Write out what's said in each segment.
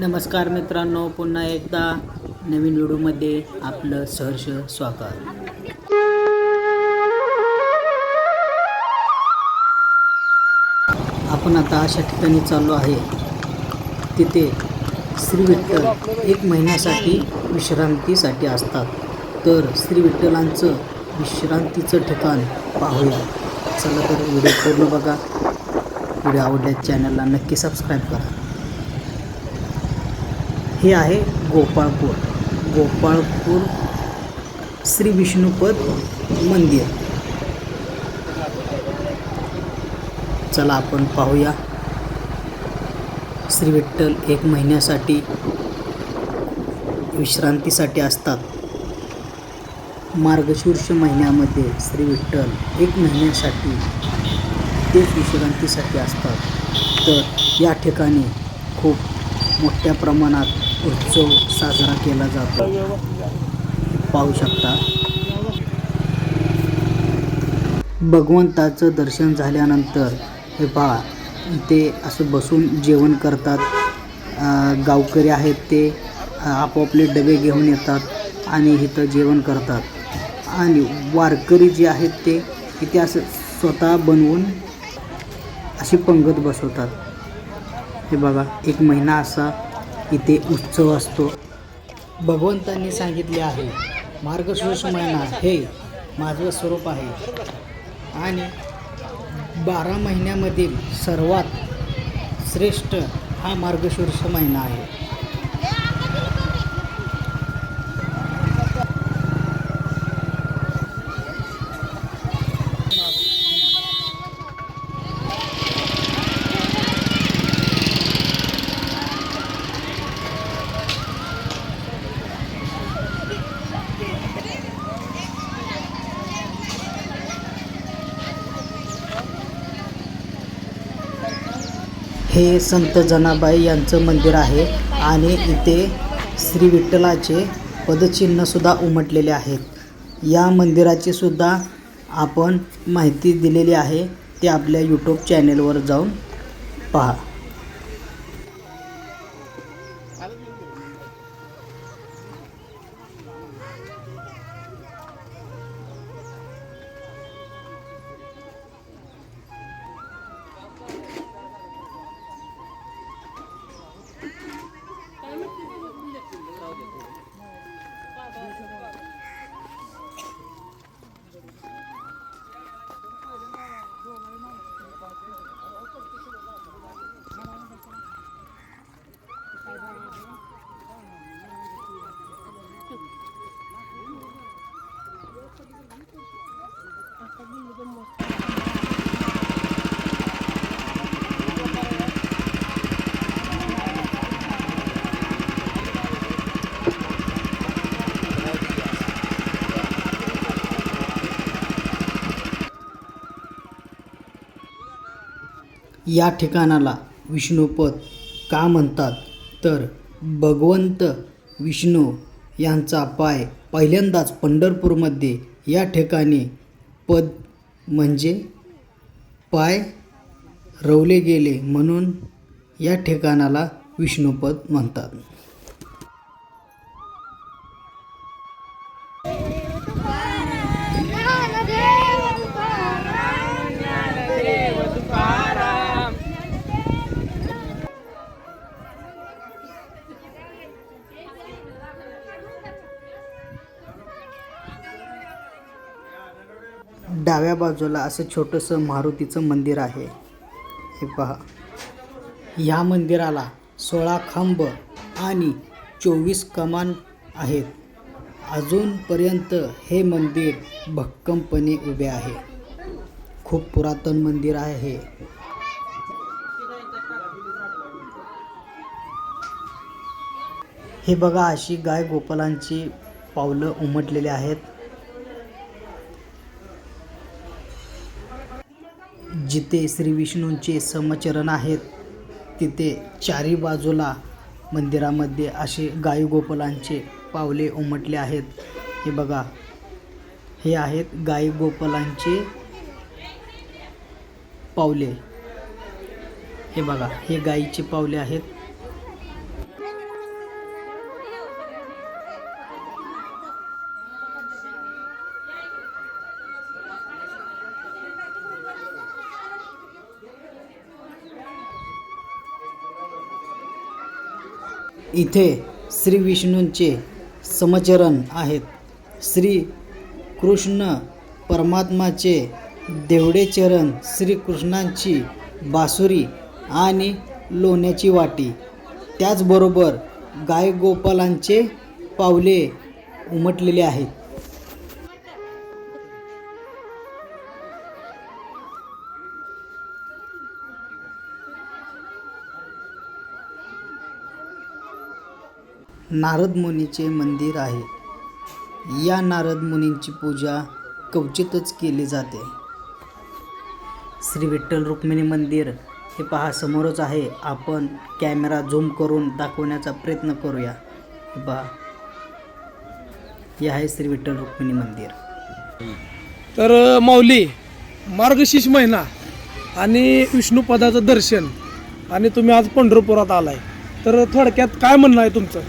नमस्कार मित्रांनो पुन्हा एकदा नवीन व्हिडिओमध्ये आपलं सहर्ष स्वागत. आपण आता अशा ठिकाणी चाललो आहे तिथे श्री विठ्ठल एक महिन्यासाठी विश्रांतीसाठी असतात. तर श्री विठ्ठलांचं विश्रांतीचं ठिकाण पाहूया. चला तर व्हिडिओ पूर्ण बघा. व्हिडिओ आवडल्यास चॅनलला नक्की सबस्क्राईब करा. हे आहे गोपाळपूर. गोपाळपूर श्री विष्णुपद मंदिर. चला आपण पाहूया. श्री विठ्ठल एक महिन्यासाठी विश्रांतीसाठी असतात. मार्गशीर्ष महिन्यामध्ये श्री विठ्ठल एक महिन्यासाठी तेच विश्रांतीसाठी असतात. तर या ठिकाणी खूप मोठ्या प्रमाणात उत्सव साजरा केला जातो. पाहू शकता. भगवंताचं दर्शन झाल्यानंतर हे पहा ते असं बसून जेवण करतात. गावकरी आहेत ते आपापले डबे घेऊन येतात आणि इथं जेवण करतात. आणि वारकरी जे आहेत ते इथे असं स्वतः बनवून अशी पंगत बसवतात. हे बघा एक महिना असा इथे उत्सव असतो. भगवंतांनी सांगितले आहे मार्गशीर्ष महिना हे माझं स्वरूप आहे. आणि बारा महिन्यामधील सर्वात श्रेष्ठ हा मार्गशीर्ष महिना आहे. हे संत जनाबाई यांचं मंदिर आहे आणि इथे श्री विठ्ठलाचे पदचिन्हसुद्धा उमटलेले आहेत. या मंदिराची सुद्धा आपण माहिती दिलेली आहे. ते आपल्या यूट्यूब चॅनेलवर जाऊन पहा. या ठिकाणाला विष्णुपद का म्हणतात? तर भगवंत विष्णू यांचा पाय पहिल्यांदाच पंढरपूरमध्ये या ठिकाणी पद म्हणजे पाय रवले गेले म्हणून या ठिकाणाला विष्णुपद म्हणतात. डाव्या बाजूला असं छोटंसं मारुतीचं मंदिर आहे. हे पहा. ह्या मंदिराला सोळा खांब आणि चोवीस कमान आहेत. अजूनपर्यंत हे मंदिर भक्कमपणे उभे आहे. खूप पुरातन मंदिर आहे. हे हे बघा अशी गाय गोपालांची पावलं उमटलेली आहेत. जिथे श्री विष्णूंचे समचरण आहेत तिथे चारी बाजूला मंदिरामध्ये असे गाईगोपालांचे पावले उमटले आहेत. हे बघा हे आहेत गाई गोपालांचे पावले. हे बघा हे गाईचे पावले आहेत. इथे श्री विष्णूंचे समचरण आहेत. श्री कृष्ण परमात्माचे देवडे चरण श्रीकृष्णांची बासुरी आणि लोण्याची वाटी. त्याचबरोबर गायगोपालांचे पावले उमटलेले आहेत. नारद मुनीचे मंदिर आहे. या नारद मुनींची पूजा क्वचितच केली जाते. श्री विठ्ठल रुक्मिणी मंदिर हे पहा समोरच आहे. आपण कॅमेरा झूम करून दाखवण्याचा प्रयत्न करूया. हे पहा. हे आहे श्री विठ्ठल रुक्मिणी मंदिर. तर माऊली मार्गशीर्ष महिना आणि विष्णुपदाचं दर्शन आणि तुम्ही आज पंढरपुरात आलाय. तर थोडक्यात काय म्हणणं आहे तुमचं?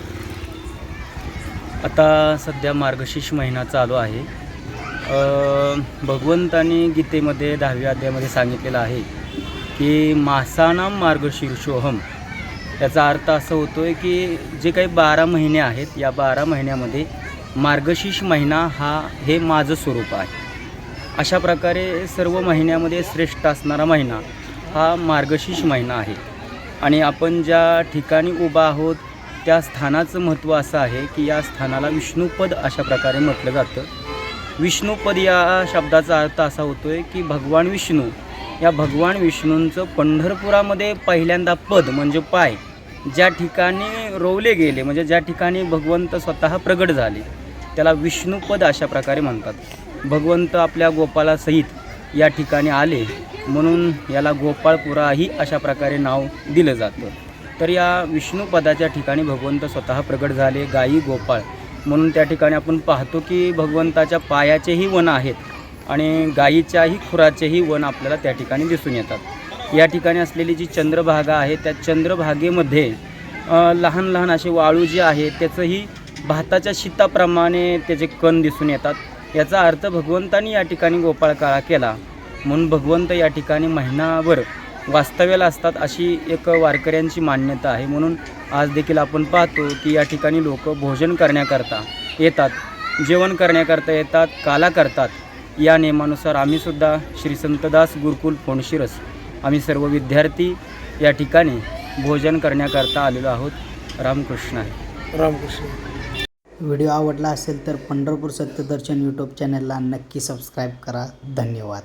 आता सध्या मार्गशीर्ष महिना चालू आहे. भगवंताने गीतेमध्ये दहाव्या अध्यायामध्ये सांगितलेलं आहे की मासानाम मार्गशीर्षोहम याचा अर्थ असं होतो आहे की जे काही बारा महिने आहेत या बारा महिन्यामध्ये मार्गशीर्ष महिना हा हे माझं स्वरूप आहे. अशा प्रकारे सर्व महिन्यामध्ये श्रेष्ठ असणारा महिना हा मार्गशीर्ष महिना आहे. आणि आपण ज्या ठिकाणी उभा आहोत त्या स्थानाचं महत्त्व असं आहे की या स्थानाला विष्णुपद अशा प्रकारे म्हटलं जातं. विष्णुपद या शब्दाचा अर्थ असा होतो आहे की भगवान विष्णू. या भगवान विष्णूंचं पंढरपुरामध्ये पहिल्यांदा पद म्हणजे पाय ज्या ठिकाणी रोवले गेले म्हणजे ज्या ठिकाणी भगवंत स्वतः प्रगट झाले त्याला विष्णुपद अशा प्रकारे म्हणतात. भगवंत आपल्या गोपालासहित या ठिकाणी आले म्हणून याला गोपाळपुराही अशा प्रकारे नाव दिलं जातं. तर या विष्णुपदाच्या ठिकाणी भगवंत स्वतः प्रगट झाले गायी गोपाळ. म्हणून त्या ठिकाणी आपण पाहतो की भगवंताच्या पायाचेही वन आहेत आणि गायीच्याही खुराचेही वन आपल्याला त्या ठिकाणी दिसून येतात. या ठिकाणी असलेली जी चंद्रभागा आहे त्या चंद्रभागेमध्ये लहान लहान असे वाळू जे आहे त्याचंही भाताच्या शीताप्रमाणे त्याचे कण दिसून येतात. याचा अर्थ भगवंतानी या ठिकाणी गोपाळ काळा केला. म्हणून भगवंत या ठिकाणी महिनाभर वास्तव्याला असतात अशी एक वारकऱ्यांची मान्यता आहे. म्हणून आज देखील आपण पाहतो की या ठिकाणी लोक भोजन करण्याकरता येतात जेवण करण्याकरता येतात काला करतात. या नियमानुसार आम्हीसुद्धा श्री संतदास गुरुकुल फोणशिरस आम्ही सर्व विद्यार्थी या ठिकाणी भोजन करण्याकरता आलेलो आहोत. रामकृष्ण आहे. रामकृष्ण. व्हिडिओ आवडला असेल तर पंढरपूर सत्यदर्शन यूट्यूब चॅनलला नक्की सबस्क्राईब करा. धन्यवाद.